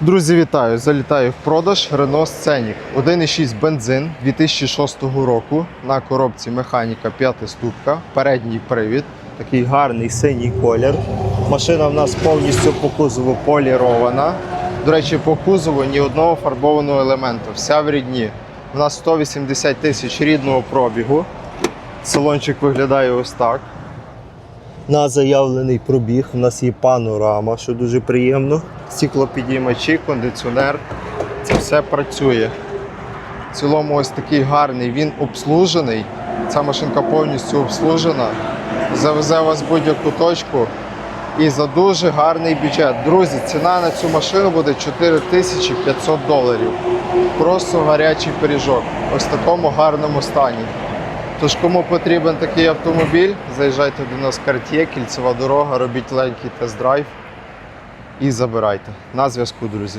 Друзі, вітаю! Залітаю в продаж Renault Scenic 1,6 бензин 2006 року. На коробці механіка 5 ступка, передній привід, такий гарний синій колір. Машина в нас повністю по кузову полірована. До речі, по кузову ні одного фарбованого елементу, вся в рідні. У нас 180 тисяч рідного пробігу. Салончик виглядає ось так. На заявлений пробіг у нас є панорама, що дуже приємно. Стіклопідіймачі, кондиціонер. Це все працює. В цілому ось такий гарний, він обслужений. Ця машинка повністю обслужена. Завезе вас будь-яку точку. І за дуже гарний бюджет. Друзі, ціна на цю машину буде 4500 доларів. Просто гарячий пиріжок. Ось в такому гарному стані. Тож, кому потрібен такий автомобіль, заїжджайте до нас в Cartier, кільцева дорога, робіть легкий тест-драйв і забирайте. На зв'язку, друзі.